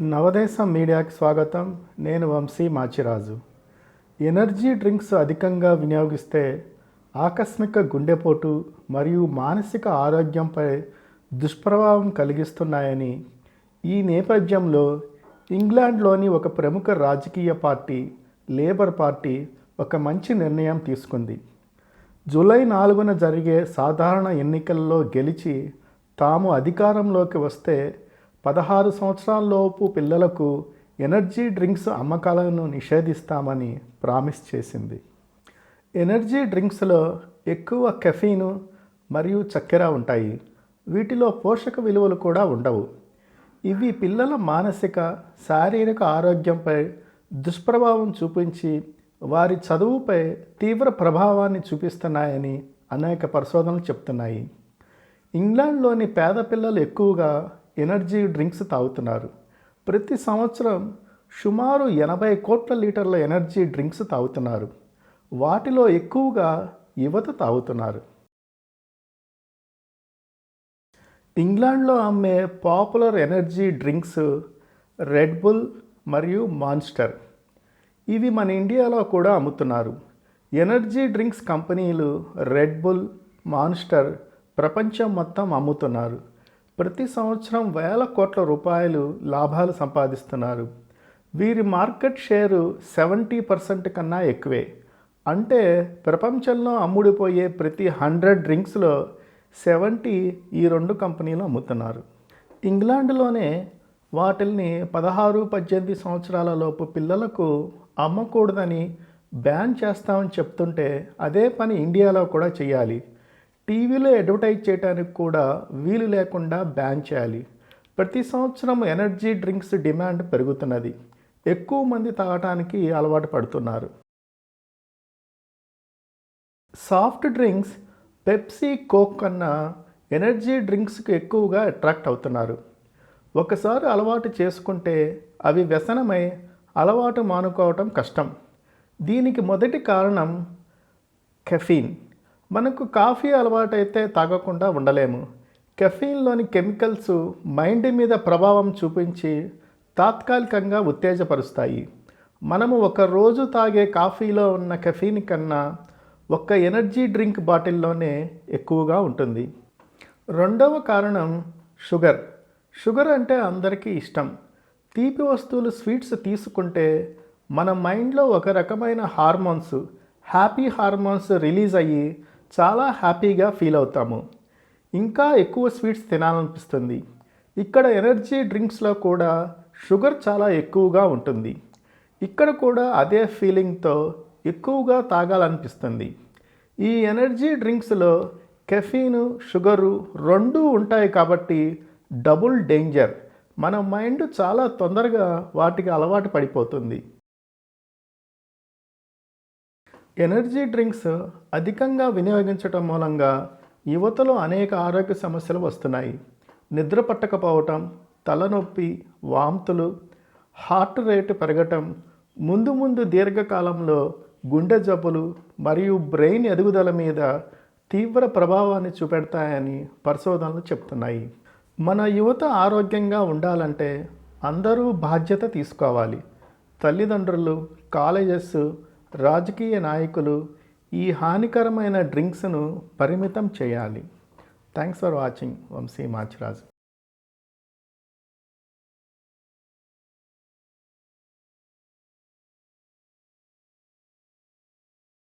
నవదేశం మీడియాకి స్వాగతం. నేను వంశీ మాచిరాజు. ఎనర్జీ డ్రింక్స్ అధికంగా వినియోగిస్తే ఆకస్మిక గుండెపోటు మరియు మానసిక ఆరోగ్యంపై దుష్ప్రభావం కలిగిస్తున్నాయని ఈ నేపథ్యంలో ఇంగ్లాండ్లోని ఒక ప్రముఖ రాజకీయ పార్టీ లేబర్ పార్టీ ఒక మంచి నిర్ణయం తీసుకుంది. జూలై నాలుగున జరిగే సాధారణ ఎన్నికల్లో గెలిచి తాము అధికారంలోకి వస్తే పదహారు సంవత్సరాలలోపు పిల్లలకు ఎనర్జీ డ్రింక్స్ అమ్మకాలను నిషేధిస్తామని ప్రామిస్ చేసింది. ఎనర్జీ డ్రింక్స్లో ఎక్కువ కెఫీను మరియు చక్కెర ఉంటాయి. వీటిలో పోషక విలువలు కూడా ఉండవు. ఇవి పిల్లల మానసిక శారీరక ఆరోగ్యంపై దుష్ప్రభావం చూపించి వారి చదువుపై తీవ్ర ప్రభావాన్ని చూపిస్తున్నాయని అనేక పరిశోధనలు చెప్తున్నాయి. ఇంగ్లాండ్లోని పేద పిల్లలు ఎక్కువగా ఎనర్జీ డ్రింక్స్ తాగుతున్నారు. ప్రతి సంవత్సరం సుమారు ఎనభై కోట్ల లీటర్ల ఎనర్జీ డ్రింక్స్ తాగుతున్నారు. వాటిలో ఎక్కువగా యువత తాగుతున్నారు. ఇంగ్లాండ్లో అమ్మే popular energy drinks Red Bull మరియు మాన్స్టర్. ఇవి మన ఇండియాలో కూడా అమ్ముతున్నారు. ఎనర్జీ డ్రింక్స్ కంపెనీలు రెడ్ బుల్ మాన్స్టర్ ప్రపంచం మొత్తం అమ్ముతున్నారు. ప్రతి సంవత్సరం వేల కోట్ల రూపాయలు లాభాలు సంపాదిస్తున్నారు. వీరి మార్కెట్ షేరు సెవెంటీ పర్సెంట్ కన్నా ఎక్కువే. అంటే ప్రపంచంలో అమ్ముడిపోయే ప్రతి హండ్రెడ్ డ్రింక్స్లో సెవెంటీ ఈ రెండు కంపెనీలు అమ్ముతున్నారు. ఇంగ్లాండ్లోనే వాటిల్ని పదహారు పద్దెనిమిది సంవత్సరాల లోపు పిల్లలకు అమ్మకూడదని బ్యాన్ చేస్తామని చెప్తుంటే అదే పని ఇండియాలో కూడా చేయాలి టీవీలో అడ్వర్టైజ్ చేయడానికి కూడా వీలు లేకుండా బ్యాన్ చేయాలి. ప్రతి సంవత్సరం ఎనర్జీ డ్రింక్స్ డిమాండ్ పెరుగుతున్నది. ఎక్కువ మంది తాగటానికి అలవాటు పడుతున్నారు. సాఫ్ట్ డ్రింక్స్ పెప్సీ కోక్ కన్నా ఎనర్జీ డ్రింక్స్కి ఎక్కువగా అట్రాక్ట్ అవుతున్నారు. ఒకసారి అలవాటు చేసుకుంటే అవి వ్యసనమై అలవాటు మానుకోవటం కష్టం. దీనికి మొదటి కారణం కెఫీన్. మనకు కాఫీ అలవాటైతే తాగకుండా ఉండలేము. కెఫీన్లోని కెమికల్స్ మైండ్ మీద ప్రభావం చూపించి తాత్కాలికంగా ఉత్తేజపరుస్తాయి. మనము ఒక రోజు తాగే కాఫీలో ఉన్న కెఫీన్ కన్నా ఒక్క ఎనర్జీ డ్రింక్ బాటిల్లోనే ఎక్కువగా ఉంటుంది. రెండవ కారణం షుగర్. షుగర్ అంటే అందరికీ ఇష్టం. తీపి వస్తువులు స్వీట్స్ తీసుకుంటే మన మైండ్లో ఒక రకమైన హార్మోన్స్ హ్యాపీ హార్మోన్స్ రిలీజ్ అయ్యి చాలా హ్యాపీగా ఫీల్ అవుతాము. ఇంకా ఎక్కువ స్వీట్స్ తినాలనిపిస్తుంది. ఇక్కడ ఎనర్జీ డ్రింక్స్లో కూడా షుగర్ చాలా ఎక్కువగా ఉంటుంది. ఇక్కడ కూడా అదే ఫీలింగ్తో ఎక్కువగా తాగాలనిపిస్తుంది. ఈ ఎనర్జీ డ్రింక్స్లో కెఫీను షుగరు రెండూ ఉంటాయి కాబట్టి డబుల్ డేంజర్. మన మైండ్ చాలా తొందరగా వాటికి అలవాటు పడిపోతుంది. ఎనర్జీ డ్రింక్స్ అధికంగా వినియోగించటం మూలంగా యువతలో అనేక ఆరోగ్య సమస్యలు వస్తున్నాయి. నిద్ర పట్టకపోవటం తలనొప్పి వాంతులు హార్ట్ రేటు పెరగటం ముందు ముందు దీర్ఘకాలంలో గుండె జబ్బులు మరియు బ్రెయిన్ ఎదుగుదల మీద తీవ్ర ప్రభావాన్ని చూపెడతాయని పరిశోధనలు చెప్తున్నాయి. మన యువత ఆరోగ్యంగా ఉండాలంటే అందరూ బాధ్యత తీసుకోవాలి. తల్లిదండ్రులు కాలేజెస్ రాజకీయ నాయకులు ఈ హానికరమైన డ్రింక్స్ను పరిమితం చేయాలి. Thanks for watching. Vamsi Machiraju.